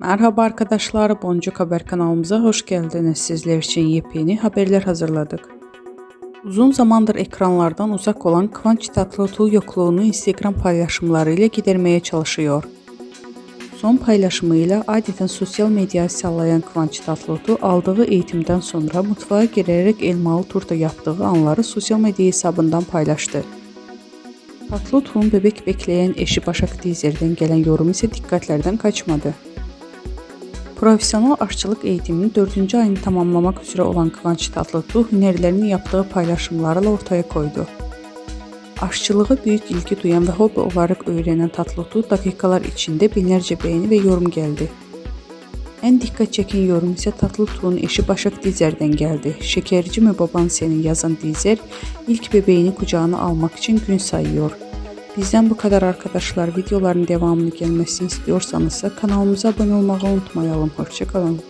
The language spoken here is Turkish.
Merhaba arkadaşlar, Boncuk Haber kanalımıza hoş geldiniz. Sizler için yepyeni haberler hazırladık. Uzun zamandır ekranlardan uzak olan Kıvanç Tatlıtuğ yokluğunu Instagram paylaşımlarıyla gidermeye çalışıyor. Son paylaşımıyla adeten sosyal medyayı sallayan Kıvanç Tatlıtuğ aldığı eğitimden sonra mutfağa girerek elmalı turta yaptığı anları sosyal medya hesabından paylaştı. Tatlıtuğ'un bebek bekleyen eşi Başak Dizer'den gelen yorum ise dikkatlerden kaçmadı. Profesyonel aşçılık eğitimini 4. ayını tamamlamak üzere olan Kıvanç Tatlıtuğ hünerlerini yaptığı paylaşımlarla ortaya koydu. Aşçılığa büyük ilgi duyan ve hobi olarak öğrenen Tatlıtuğ dakikalar içinde binlerce beğeni ve yorum geldi. En dikkat çeken yorum ise Tatlıtuğ'un eşi Başak Dizer'den geldi. Şekerci mi baban senin yazan Dizer ilk bebeğini kucağına almak için gün sayıyor. Bizden bu kadar arkadaşlar. Videoların devamını gelmesini istiyorsanız kanalımıza abone olmayı unutmayalım. Hoşçakalın.